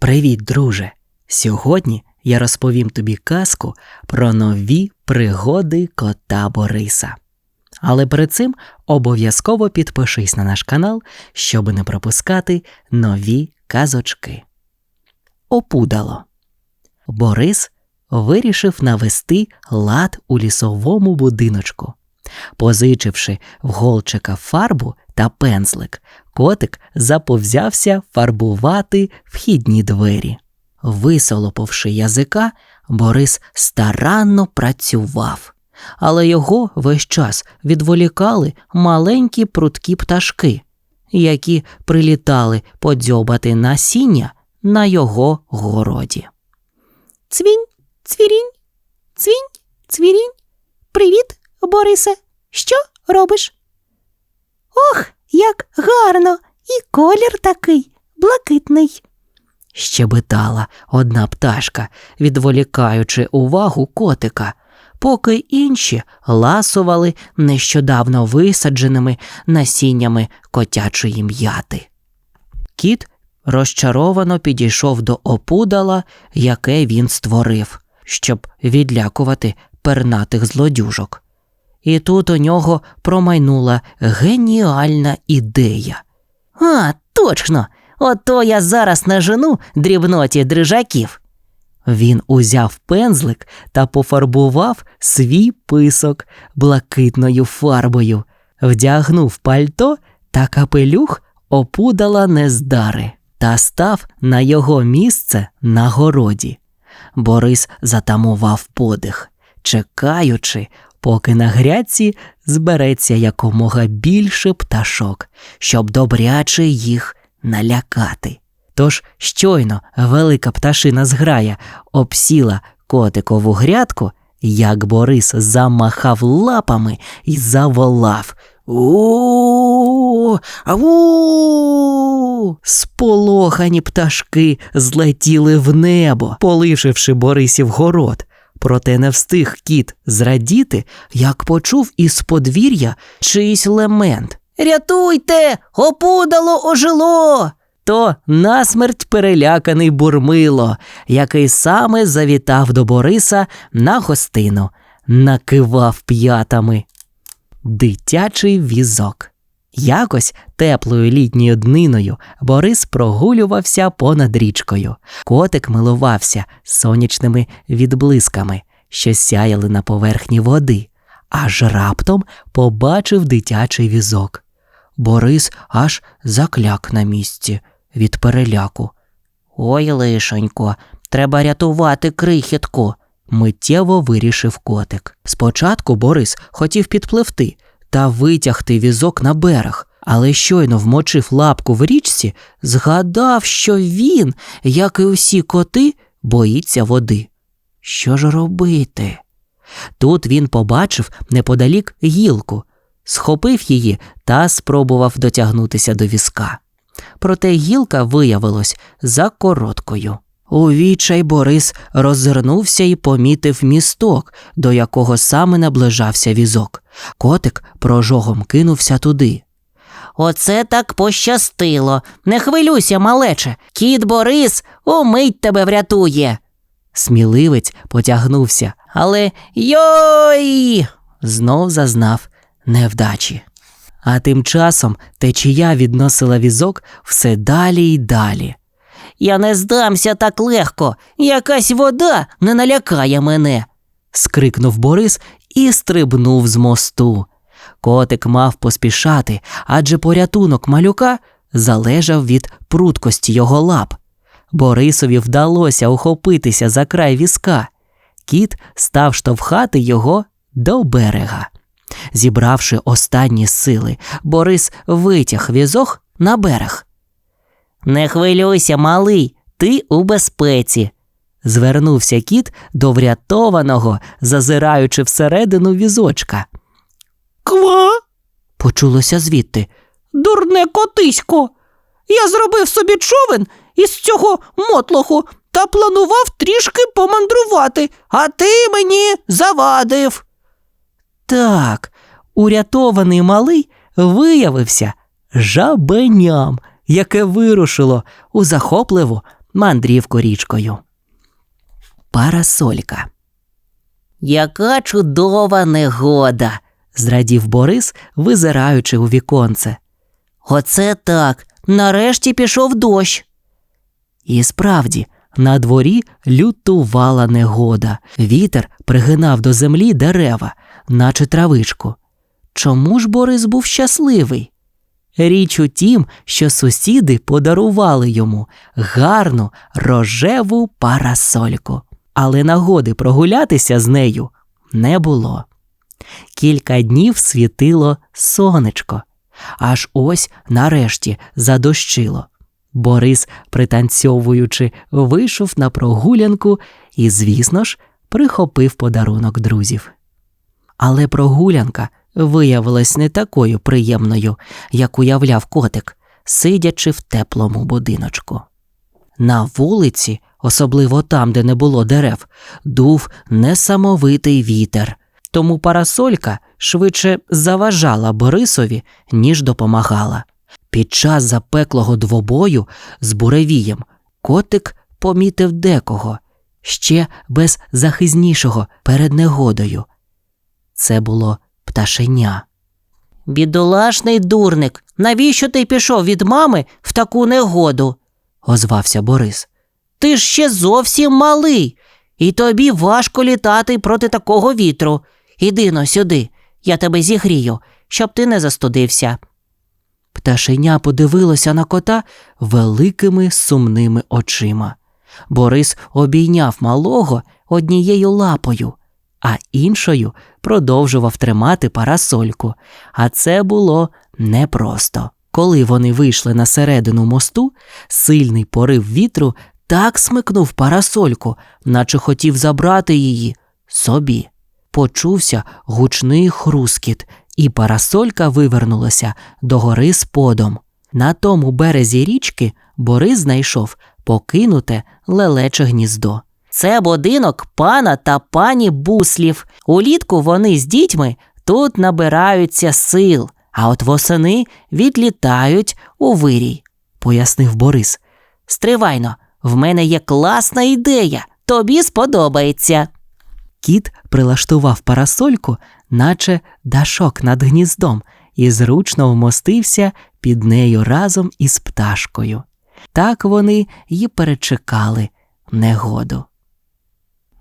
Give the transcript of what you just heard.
Привіт, друже! Сьогодні я розповім тобі казку про нові пригоди кота Бориса. Але перед цим обов'язково підпишись на наш канал, щоб не пропускати нові казочки. Опудало. Борис вирішив навести лад у лісовому будиночку. Позичивши в голчика фарбу та пензлик, котик заповзявся фарбувати вхідні двері. Висолоповши язика, Борис старанно працював, але його весь час відволікали маленькі прудкі пташки, які прилітали подзьобати насіння на його городі. Цвінь, цвірінь, цвінь, цвірінь. Привіт, Борисе. Що робиш? Ох, як гарно! І колір такий блакитний. щебетала одна пташка, відволікаючи увагу котика, поки інші ласували нещодавно висадженими насіннями котячої м'яти. Кіт розчаровано підійшов до опудала, яке він створив, щоб відлякувати пернатих злодюжок. І тут у нього промайнула геніальна ідея. А, точно! Ото я зараз нажену дрібноті дрижаків. Він узяв пензлик та пофарбував свій писок блакитною фарбою, вдягнув пальто та капелюх опудала нездари та став на його місце на городі. Борис затамував подих, чекаючи, поки на грядці збереться якомога більше пташок, щоб добряче їх налякати. Тож щойно велика пташина зграя обсіла котикову грядку, як Борис замахав лапами і заволав. у! Сполохані пташки злетіли в небо, полишивши Борисів город. Проте не встиг кіт зрадіти, як почув із подвір'я чийсь лемент. Рятуйте, опудало ожило. То насмерть переляканий бурмило, який саме завітав до Бориса на гостину, накивав п'ятами. Дитячий візок. Якось теплою літньою дниною Борис прогулювався понад річкою. Котик милувався сонячними відблисками, що сяяли на поверхні води, аж раптом побачив дитячий візок. Борис аж закляк на місці від переляку. Ой, лишенько, треба рятувати крихітку. Миттєво вирішив котик. Спочатку Борис хотів підпливти та витягти візок на берег, але щойно вмочив лапку в річці, згадав, що він, як і усі коти, боїться води. Що ж робити? Тут він побачив неподалік гілку, схопив її та спробував дотягнутися до візка. Проте гілка виявилась за короткою. У відчай Борис роззирнувся і помітив місток, до якого саме наближався візок. Котик прожогом кинувся туди. Оце так пощастило. Не хвилюйся, малече. Кіт Борис умить тебе врятує. Сміливець потягнувся, але йой! знов зазнав невдачі. А тим часом течія відносила візок все далі й далі. Я не здамся так легко. Якась вода не налякає мене. скрикнув Борис і стрибнув з мосту. Котик мав поспішати, адже порятунок малюка залежав від прудкості його лап. Борисові вдалося ухопитися за край візка. Кіт став штовхати його до берега. Зібравши останні сили, Борис витяг візок на берег. Не хвилюйся, малий, ти у безпеці. Звернувся кіт до врятованого, зазираючи всередину візочка. Ква? Почулося звідти. Дурне котисько. Я зробив собі човен із цього мотлоху та планував трішки помандрувати, а ти мені завадив. Так, урятований малий виявився жабеням, яке вирушило у захопливу мандрівку річкою. Парасолька. Яка чудова негода. зрадів Борис, визираючи у віконце. Оце так. Нарешті пішов дощ. І справді, на дворі лютувала негода. Вітер пригинав до землі дерева, наче травичку. Чому ж Борис був щасливий? Річ у тім, що сусіди подарували йому гарну рожеву парасольку, але нагоди прогулятися з нею не було. Кілька днів світило сонечко, аж ось нарешті задощило. Борис, пританцьовуючи, вийшов на прогулянку і, звісно ж, прихопив подарунок друзів. Але прогулянка виявилась не такою приємною, як уявляв котик, сидячи в теплому будиночку. На вулиці, особливо там, де не було дерев, дув несамовитий вітер, тому парасолька швидше заважала Борисові, ніж допомагала. Під час запеклого двобою з буревієм котик помітив декого, ще беззахизнішого перед негодою. Це було пташеня. Бідолашний дурник, навіщо ти пішов від мами в таку негоду? озвався Борис. Ти ж ще зовсім малий, і тобі важко літати проти такого вітру. Іди но сюди, я тебе зігрію, щоб ти не застудився. Пташеня подивилося на кота великими сумними очима. Борис обійняв малого однією лапою, а іншою продовжував тримати парасольку. А це було непросто. Коли вони вийшли на середину мосту, сильний порив вітру так смикнув парасольку, наче хотів забрати її собі. Почувся гучний хрускіт, і парасолька вивернулася догори сподом. На тому березі річки Борис знайшов покинуте лелече гніздо. Це будинок пана та пані буслів. Улітку вони з дітьми тут набираються сил, а от восени відлітають у вирій, пояснив Борис. Стривайно, в мене є класна ідея. Тобі сподобається. Кіт прилаштував парасольку, наче дашок над гніздом, і зручно вмостився під нею разом із пташкою. Так вони й перечекали негоду.